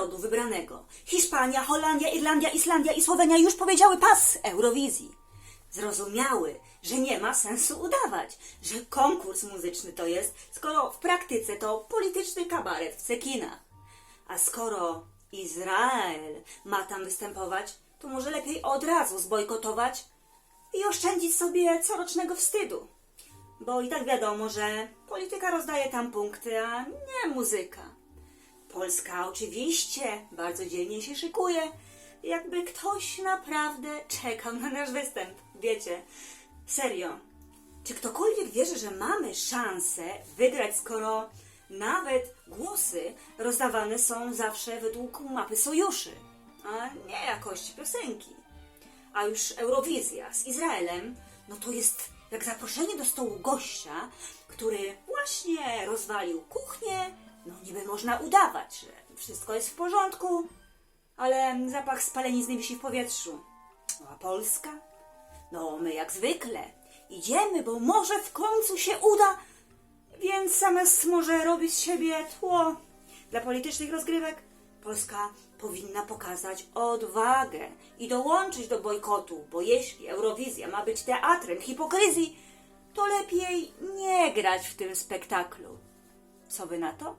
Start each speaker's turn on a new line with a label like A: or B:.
A: narodu wybranego. Hiszpania, Holandia, Irlandia, Islandia i Słowenia już powiedziały pas Eurowizji. Zrozumiały, że nie ma sensu udawać, że konkurs muzyczny to jest, skoro w praktyce to polityczny kabaret w cekinach. A skoro Izrael ma tam występować, to może lepiej od razu zbojkotować i oszczędzić sobie corocznego wstydu. Bo i tak wiadomo, że polityka rozdaje tam punkty, a nie muzyka. Polska oczywiście bardzo dzielnie się szykuje, jakby ktoś naprawdę czekał na nasz występ. Wiecie, serio. Czy ktokolwiek wierzy, że mamy szansę wygrać, skoro nawet głosy rozdawane są zawsze według mapy sojuszy, a nie jakości piosenki? A już Eurowizja z Izraelem, no to jest jak zaproszenie do stołu gościa, który właśnie rozwalił kuchnię. No niby można udawać, że wszystko jest w porządku, ale zapach spalenizny wisi w powietrzu. No a Polska? No my jak zwykle idziemy, bo może w końcu się uda, więc zamiast może robić z siebie tło dla politycznych rozgrywek, Polska powinna pokazać odwagę i dołączyć do bojkotu, bo jeśli Eurowizja ma być teatrem hipokryzji, to lepiej nie grać w tym spektaklu. Co wy na to?